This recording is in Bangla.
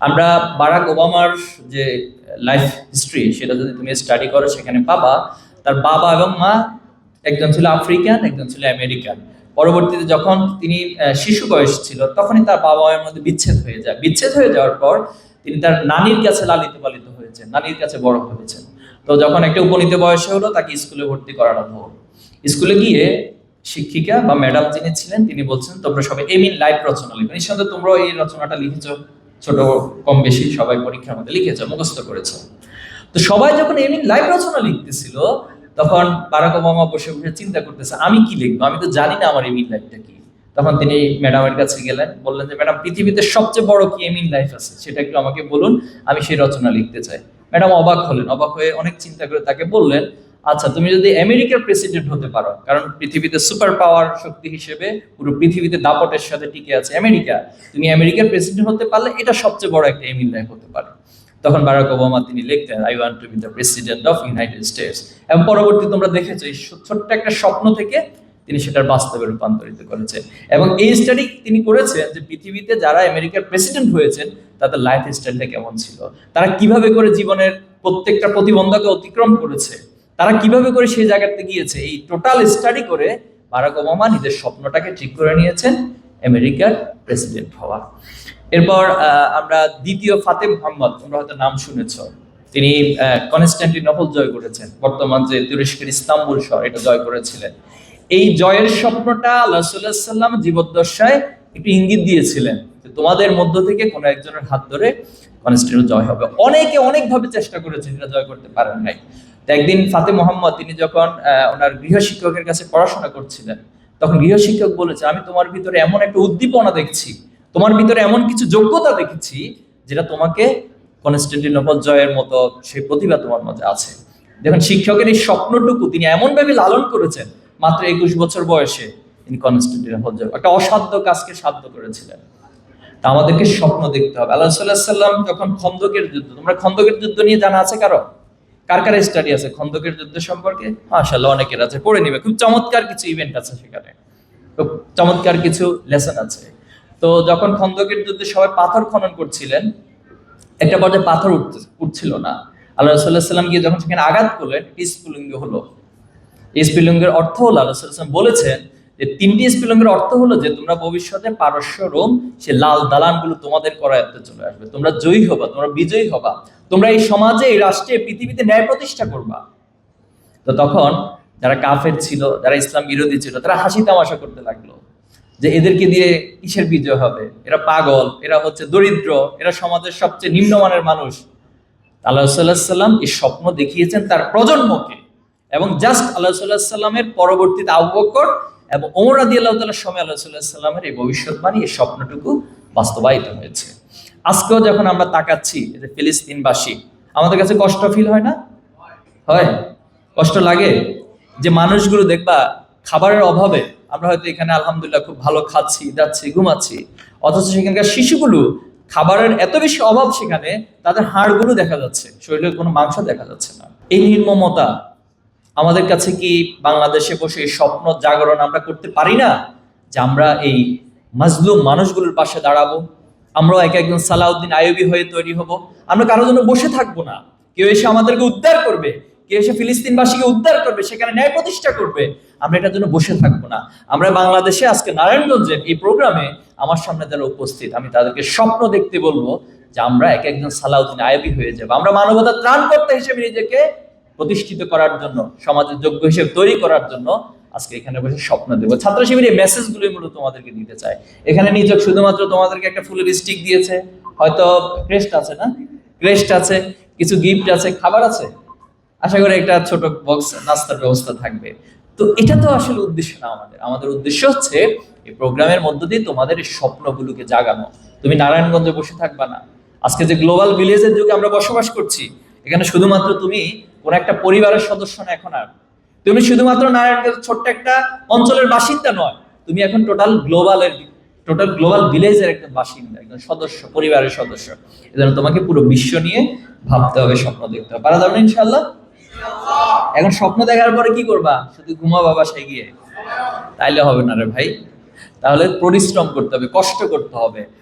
আমরা বারাক ওবামার যে লাইফ হিস্ট্রি, সেটা যদি তুমি স্টাডি করো, সেখানে পাবা, তার বাবা এবং মা একজন ছিল আফ্রিকান, একজন ছিল আমেরিকান। পরবর্তীতে যখন তিনি শিশু বয়স ছিল, তখনই তার বাবা মায়ের মধ্যে বিচ্ছেদ হয়ে যায়। বিচ্ছেদ হয়ে যাওয়ার পর তিনি তার নানির কাছে লালিত পালিত হয়েছেন, নানির কাছে বড় হয়েছেন। তো যখন একটা উপনীত বয়সে হলো, তাকে স্কুলে ভর্তি করানো হলো। স্কুলে গিয়ে শিক্ষিকা বা ম্যাডাম যিনি ছিলেন, তিনি বলছেন, তোমরা সবাই এমিন লাইফ রচনা লিখো। নিঃসন্দেহে তোমরাও এই রচনাটা লিখেছো। ছোট কম বেশি সবাই পরীক্ষার মধ্যে লিখেছে, মুখস্থ করেছে। তো সবাই যখন এমিন লাইভ রচনা লিখতেছিল, তখন বারাক ওবামা বসে বসে চিন্তা করতেছে, আমি কি লিখব? আমি তো জানি না আমার এমিন লাইফটা কি। তখন তিনি ম্যাডামের কাছে গেলেন, বললেন যে, ম্যাডাম, পৃথিবীতে সবচেয়ে বড় কি এমিন লাইফ আছে? সেটা একটু আমাকে বলুন, আমি সেই রচনা লিখতে চাই। ম্যাডাম অবাক হলেন, অবাক হয়ে অনেক চিন্তা করে তাকে বললেন আচ্ছা তুমি যদি আমেরিকার প্রেসিডেন্ট হতে পারো, কারণ পৃথিবীতে সুপার পাওয়ার শক্তি হিসেবে পুরো পৃথিবীতে দাপটের সাথে টিকে আছে আমেরিকা, তুমি আমেরিকার প্রেসিডেন্ট হতে পারলে এটা সবচেয়ে বড় একটা এমিন লাইফ হতে পারে। তখন বারাক ওবামা, তিনি লিখতেন I want to be the president of United States এবং পরবর্তী তোমরা দেখেছ, এই ছোট্ট একটা স্বপ্ন থেকে তিনি সেটার বাস্তবে রূপান্তরিত করেছেন। এবং এই স্টাডি তিনি করেছেন যে পৃথিবীতে যারা আমেরিকার প্রেসিডেন্ট হয়েছেন, তাদের লাইফ স্টাইলটা কেমন ছিল? তারা কীভাবে করে জীবনের প্রত্যেকটা প্রতিবন্ধকে অতিক্রম করেছে? তারা কীভাবে করে সেই জায়গাতে গিয়েছে? এই টোটাল স্টাডি করে বারাক ওবামা নিজের স্বপ্নটাকে ঠিক করে নিয়েছেন আমেরিকার প্রেসিডেন্ট হওয়া। এরপর আমরা দ্বিতীয় ফাতে মোহাম্মদ, তোমরা হয়তো নাম শুনেছ। তিনি কনস্ট্যান্টিনোপল জয় করেছেন। বর্তমান যে তুরস্কের ইস্তাম্বুল শহর, এটা জয় করেছিলেন। এই জয়ের স্বপ্নটা আল্লাহ সাল্লাহ সাল্লাম জীবদ্দশায় একটু ইঙ্গিত দিয়েছিলেন তোমাদের মধ্য থেকে কোনো একজনের হাত ধরে কনস্ট্যান্টিনোপল জয় হবে। অনেকে অনেকভাবে চেষ্টা করেছে এটা জয় করতে পারেন নাই। একদিন ফাতে মোহাম্মদ, তিনি যখন ওনার গৃহ শিক্ষকের কাছে পড়াশোনা করছিলেন, তখন গৃহ শিক্ষক বলেছে, আমি তোমার ভিতরে এমন একটা উদ্দীপনা দেখছি, তোমার ভিতরে এমন কিছু যোগ্যতা দেখেছি, যেটা তোমাকে কনস্ট্যান্টিনোপল জয়ের মতো সেই প্রতিভা তোমার মধ্যে আছে। দেখুন, শিক্ষকের এই স্বপ্নটুকু তিনি এমনভাবে লালন করেছেন, মাত্র একুশ বছর বয়সে তিনি কনস্ট্যান্টিনোপল জয়, একটা অসাধ্য কাজকে সাধ্য করেছিলেন। তা আমাদেরকে স্বপ্ন দেখতে হবে। আল্লাহ সাল্লাহ সাল্লাম যখন খন্দকের যুদ্ধ, তোমরা খন্দকের যুদ্ধ নিয়ে জানা আছে কারও? কার কার স্টাডি আছে? খন্দকের যুদ্ধ সম্পর্কে? মাশাআল্লাহ, অনেকের আছে। পড়ে নিবে। খুব চমৎকার কিছু ইভেন্ট আছে সেখানে। খুব চমৎকার কিছু লেসন আছে। তো যখন খন্দকের যুদ্ধে সবাই পাথর খনন করছিলেন, একটা পর্যায়ে পাথর উঠতে, উঠছিল না। আল্লাহ সাল্লাহ সাল্লাম গিয়ে যখন সেখানে আঘাত করলেন স্ফুলিঙ্গ হলো। স্ফুলিঙ্গের অর্থ হলো, আল্লাহ সাল্লাম বলেছেন যে তিনটি স্ফুলিঙ্গের অর্থ হলো যে তোমরা ভবিষ্যতে পারস্য, রোম, সে লাল দালানগুলো তোমাদের করায়ত্তে চলে আসবে। তোমরা জয়ী হবা, তোমরা বিজয়ী হবা। তোমরা এই সমাজে, এই রাষ্ট্রে পৃথিবীতে ন্যায় প্রতিষ্ঠা করবা। তো তখন যারা কাফের ছিল, যারা ইসলাম বিরোধী ছিল, তারা হাসি তামাশা করতে লাগল যে এদেরকে দিয়ে কিসের বিজয় হবে? এরা পাগল, এরা হচ্ছে দরিদ্র, এরা সমাজের সবচেয়ে নিম্নমানের মানুষ। আল্লাহ সাল্লাহ সাল্লাম এই স্বপ্ন দেখিয়েছেন তার প্রজন্মকে। এবং জাস্ট আল্লাহ সাল্লাহ সাল্লামের পরবর্তীতে আবু বকর এবং ওমর আদি আল্লাহ তাল্লাহ সময় আল্লাহ সাল্লাহ সাল্লামের এই ভবিষ্যৎবাণী এই স্বপ্নটুকু বাস্তবায়িত হয়েছে। আজকেও যখন আমরা তাকাচ্ছি ফিলিস্তিনবাসী, আমাদের কাছে কষ্ট ফিল হয় না? হয়। কষ্ট লাগে? যে মানুষগুলো দেখবা খাবারের অভাবে আমরা হয়তো এখানে আলহামদুলিল্লাহ খুব ভালো খাচ্ছি, যাচ্ছি, ঘুমাচ্ছি। অথচ সেখানকার শিশুগুলো খাবারের এত বেশি অভাব সেখানে তাদের হাড়গুলো দেখা যাচ্ছে, শরীরের কোনো মাংস দেখা যাচ্ছে না। এই নির্মমতা আমাদের কাছে কি বাংলাদেশে বসে এই স্বপ্ন জাগরণ আমরা করতে পারি না? যে আমরা এই মাজলুম মানুষগুলোর পাশে দাঁড়াবো, আমরাও এক একজন সালাউদ্দিন আয়বী হয়ে তৈরি হব। আমরা কারোর জন্য বসে থাকব না। কেউ এসে আমাদেরকে উদ্ধার করবে, কেউ এসে ফিলিস্তিনবাসীকে উদ্ধার করবে, সেখানে ন্যায় প্রতিষ্ঠা করবে। আমরা এটার জন্য বসে থাকব না। আমরা বাংলাদেশে আজকে নারায়ণগঞ্জের এই প্রোগ্রামে আমার সামনে যারা উপস্থিত, আমি তাদেরকে স্বপ্ন দেখতে বলব যে আমরা এক একজন সালাউদ্দিন আয়বী হয়ে যাব। আমরা মানবতার ত্রাণকর্তা হিসেবে নিজেকে প্রতিষ্ঠিত করার জন্য, সমাজের যোগ্য হিসেবে তৈরি করার জন্য আজকে এখানে বসে স্বপ্ন দেবো ছাত্র শিবির এই মেসেজগুলোই মূলত তোমাদেরকে দিতে চাই। এখানে নিচক শুধুমাত্র তোমাদেরকে একটা ফুলের স্টিক দিয়েছে। হয়তো ক্রেস্ট আছে না? ক্রেস্ট আছে, কিছু গিফট আছে, খাবার আছে? আশা করি একটা ছোট বক্স নাস্তার ব্যবস্থা থাকবে। তো এটা তো আসলে উদ্দেশ্য না আমাদের। আমাদের উদ্দেশ্য হচ্ছে এই প্রোগ্রামের মধ্য দিয়ে তোমাদের এই স্বপ্নগুলোকে জাগানো। তুমি নারায়ণগঞ্জে বসে থাকবা না। আজকে যে গ্লোবাল ভিলেজের যুগে আমরা বসবাস করছি, এখানে শুধুমাত্র তুমি কোন একটা পরিবারের সদস্য না এখন আর। তুমি শুধুমাত্র নারায়ণগঞ্জ ছোট্ট একটা অঞ্চলের বাসিন্দা নয়, তুমি এখন টোটাল গ্লোবালের টোটাল গ্লোবাল ভিলেজের একটা বাসিন্দা, একজন সদস্য, পরিবারের সদস্য। এজন্য তোমাকে পুরো বিশ্ব নিয়ে ভাবতে হবে, স্বপ্ন দেখতে হবে। পারা যাবে ইনশাল্লাহ এখন স্বপ্ন দেখার পরে কি করবা? শুধু ঘুমাবা বাসায় গিয়ে? তাইলে হবে না রে ভাই। তাহলে পরিশ্রম করতে হবে, কষ্ট করতে হবে।